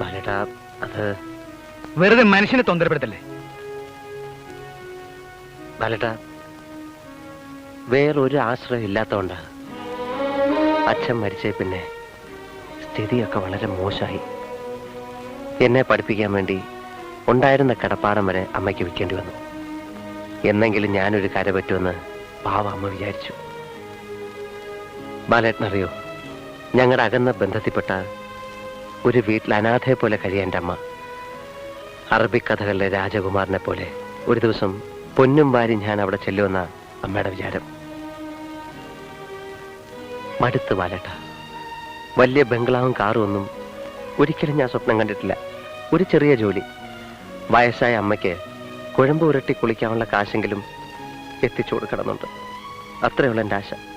ബാലേട്ടാ അത് വെറുതെ മനുഷ്യനെ തൊന്തരപ്പെടുത്തല്ലേ? ബാലേട്ടാ വേറൊരു ആശ്രയം ഇല്ലാത്തതുകൊണ്ട് അച്ഛൻ മരിച്ചേ പിന്നെ സ്ഥിതിയൊക്കെ വളരെ മോശമായി എന്നെ പഠിപ്പിക്കാൻ വേണ്ടി ഉണ്ടായിരുന്ന കിടപ്പാടം വരെ അമ്മയ്ക്ക് വിൽക്കേണ്ടി വന്നു. എന്നെങ്കിലും ഞാനൊരു കര പറ്റുമെന്ന് പാവ അമ്മ വിചാരിച്ചു. ബാലേട്ടനറിയോ ഞങ്ങളുടെ അകന്ന ബന്ധത്തിൽപ്പെട്ട ഒരു വീട്ടിൽ അനാഥയെ പോലെ കഴിയാൻ അമ്മ. അറബിക് കഥകളിലെ രാജകുമാരനെ പോലെ ഒരു ദിവസം പൊന്നും വാരി ഞാൻ അവിടെ ചെല്ലുമെന്ന അമ്മയുടെ വിചാരം. മടുത്ത് വാലട്ട. വലിയ ബംഗ്ലാവും കാറും ഒന്നും ഒരിക്കലും ഞാൻ സ്വപ്നം കണ്ടിട്ടില്ല. ഒരു ചെറിയ ജോലി. വയസ്സായ അമ്മയ്ക്ക് കുഴമ്പ് ഉരട്ടി കുളിക്കാനുള്ള കാശെങ്കിലും എത്തിച്ചു കൊടുക്കണമെന്നുണ്ട്. അത്രയുള്ള എന്റെ ആശ.